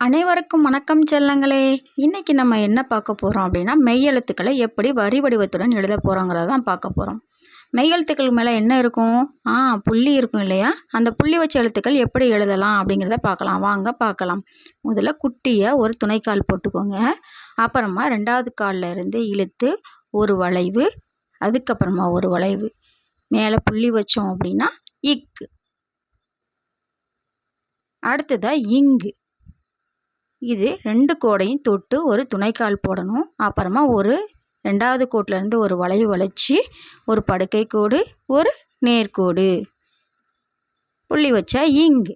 அனைவருக்கும் வணக்கம் செல்லங்களே. இன்றைக்கி நம்ம என்ன பார்க்க போகிறோம் அப்படின்னா மெய்யெழுத்துக்களை எப்படி வரி வடிவத்துடன் எழுத போகிறோங்கிறத தான் பார்க்க போகிறோம் மெய்யெழுத்துக்கள் மேலே என்ன இருக்கும்? ஆ புள்ளி இருக்கும் இல்லையா? அந்த புள்ளி வச்ச எழுத்துக்கள் எப்படி எழுதலாம் அப்படிங்கிறத பார்க்கலாம். வாங்க பார்க்கலாம். முதல்ல குட்டியை ஒரு துணைக்கால் போட்டுக்கோங்க. அப்புறமா ரெண்டாவது காலில் இருந்து இழுத்து ஒரு வளைவு அதுக்கப்புறமா ஒரு வளைவு. மேலே புள்ளி வச்சோம் அப்படின்னா இக்கு அடுத்ததாக இங்கு. இது ரெண்டு கோடையும் தொட்டு ஒரு துணைக்கால் போடணும். அப்புறமா ஒரு ரெண்டாவது கோட்டிலேருந்து ஒரு வளைவு வளைச்சி ஒரு படுக்கை கோடு ஒரு நேர்கோடு புள்ளி வச்சா இங்கு.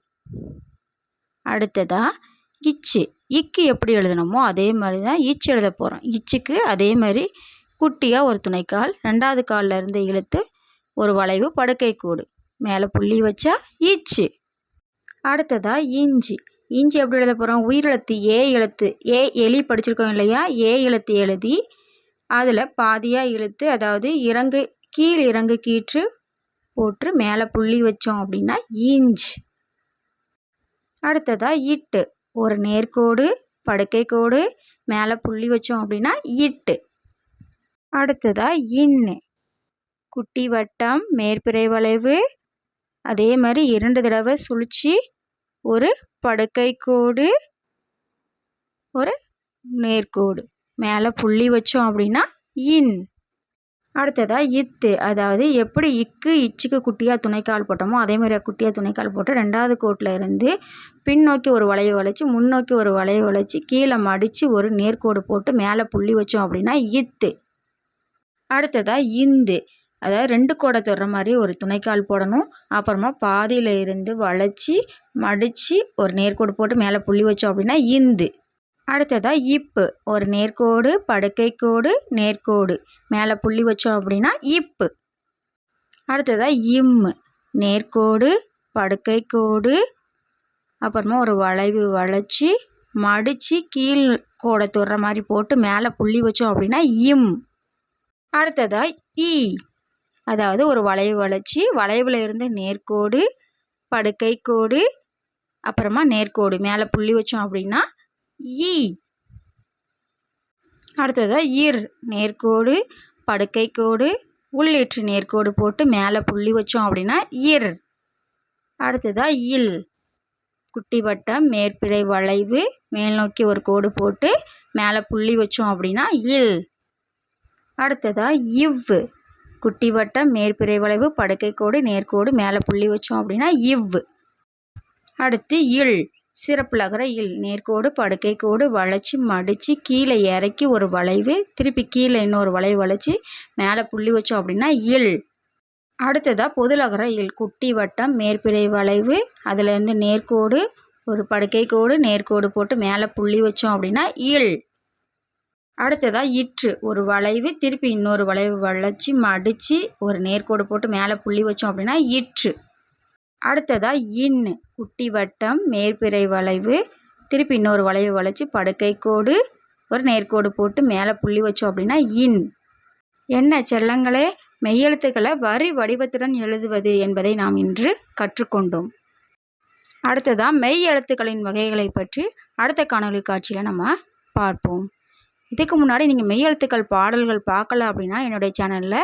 அடுத்ததாக இச்சு. இக்கு எப்படி எழுதணுமோ அதே மாதிரி தான் இச்சு எழுத போகிறோம் இச்சுக்கு அதே மாதிரி குட்டியாக ஒரு துணைக்கால் ரெண்டாவது காலில் இருந்து இழுத்து ஒரு வளைவு படுக்கை கோடு. மேலே புள்ளி வச்சா ஈச்சு அடுத்ததாக இஞ்சி. இஞ்சி எப்படி எழுத போகிறோம் உயிர் எழுத்து ஏ எழுத்து. ஏ எலி படிச்சிருக்கோம் இல்லையா? ஏ எழுத்து எழுதி அதில் பாதியாக இழுத்து அதாவது இறங்கு கீழ் இறங்கு கீற்று போட்டு மேலே புள்ளி வச்சோம் அப்படின்னா இஞ்ச். அடுத்ததாக இட்டு. ஒரு நேர்கோடு படுக்கை கோடு மேலே புள்ளி வச்சோம் அப்படின்னா இட்டு. அடுத்ததாக இன்னு. குட்டி வட்டம் மேற்பிறை வளைவு அதே மாதிரி இரண்டு தடவை சுழிச்சு ஒரு படுக்கை கோடு ஒரு நேர்கோடு மேலே புள்ளி வச்சோம் அப்படின்னா இன். அடுத்ததாக இத்து. அதாவது எப்படி இக்கு இச்சுக்கு குட்டியாக துணைக்கால் போட்டோமோ அதே மாதிரி குட்டியாக துணைக்கால் போட்டு ரெண்டாவது கோட்டில் இருந்து பின்னோக்கி ஒரு வளைவு வளைச்சி முன்னோக்கி ஒரு வளைவு வளைச்சி கீழே மடித்து ஒரு நேர்கோடு போட்டு மேலே புள்ளி வச்சோம் அப்படின்னா இத்து. அடுத்ததாக இந்து. அதாவது ரெண்டு கோடை தொடுற மாதிரி ஒரு துணைக்கால் போடணும். அப்புறமா பாதியில் இருந்து வளைச்சி மடித்து ஒரு நேர்கோடு போட்டு மேலே புள்ளி வச்சோம் அப்படின்னா இந்து. அடுத்ததாக இப்பு. ஒரு நேர்கோடு படுக்கை கோடு நேர்கோடு. மேலே புள்ளி வச்சோம் அப்படின்னா இப்பு. அடுத்ததாக இம்மு. நேர்கோடு படுக்கை கோடு அப்புறமா ஒரு வளைவு வளைச்சி மடித்து கீழ் கோடை தொடுற மாதிரி போட்டு மேலே புள்ளி வச்சோம் அப்படின்னா இம். அடுத்ததாக ஈ. அதாவது ஒரு வளைவு வளைச்சி வளைவில் இருந்து நேர்கோடு படுக்கை கோடு அப்புறமா நேர்கோடு மேலே புள்ளி வச்சோம் அப்படின்னா ஈ. அடுத்ததாக இர் நேர்கோடு படுக்கை கோடு உள்ளீற்று நேர்கோடு போட்டு மேலே புள்ளி வச்சோம் அப்படின்னா இர். அடுத்ததாக இல். குட்டி வட்டம் மேற்பிறை வளைவு மேல் நோக்கி ஒரு கோடு போட்டு மேலே புள்ளி வச்சோம் அப்படின்னா இல். அடுத்ததாக இவ்வு குட்டி வட்டம் மேற்பிறை வளைவு படுக்கை கோடு நேர்கோடு மேலே புள்ளி வச்சோம் அப்படின்னா இவ் அடுத்து இல் சிறப்பு லகர இல் நேர்கோடு படுக்கை கோடு வளைச்சி மடித்து கீழே இறக்கி ஒரு வளைவு திருப்பி கீழே இன்னொரு வளைவு வளைச்சி மேலே புள்ளி வச்சோம் அப்படின்னா இல். அடுத்ததாக பொதுலகர இல் குட்டி வட்டம் மேற்பிறை வளைவு அதுலேருந்து நேர்கோடு ஒரு படுக்கை கோடு நேர்கோடு போட்டு மேலே புள்ளி வச்சோம் அப்படின்னா இல். அடுத்ததாக இற்று. ஒரு வளைவு திருப்பி இன்னொரு வளைவு வளைச்சி மடித்து ஒரு நேர்கோடு போட்டு மேலே புள்ளி வச்சோம் அப்படின்னா இற்று. அடுத்ததாக இன் குட்டி வட்டம் மேற்பிறை வளைவு திருப்பி இன்னொரு வளைவு வளைச்சி படுக்கை கோடு ஒரு நேர்கோடு போட்டு மேலே புள்ளி வச்சோம் அப்படின்னா இன். என்ன செல்லங்களே மெய்யெழுத்துக்களை வரி வடிவத்துடன் எழுதுவது என்பதை நாம் இன்று கற்றுக்கொண்டோம். அடுத்ததாக மெய் எழுத்துக்களின் வகைகளை பற்றி அடுத்த காணொலி காட்சியில் நம்ம பார்ப்போம். இதுக்கு முன்னாடி நீங்கள் மெய்யெழுத்துக்கள் பாடல்கள் பார்க்கல அப்படின்னா என்னுடைய சேனலில்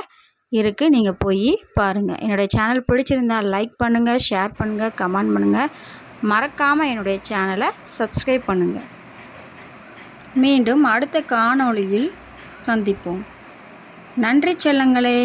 இருக்குது நீங்கள் போய் பாருங்கள் என்னுடைய சேனல் பிடிச்சிருந்தால் லைக் பண்ணுங்கள் ஷேர் பண்ணுங்கள் கமெண்ட் பண்ணுங்கள் மறக்காமல் என்னுடைய சேனலை சப்ஸ்கிரைப் பண்ணுங்கள் மீண்டும் அடுத்த காணொளியில் சந்திப்போம். நன்றி செல்லங்களே.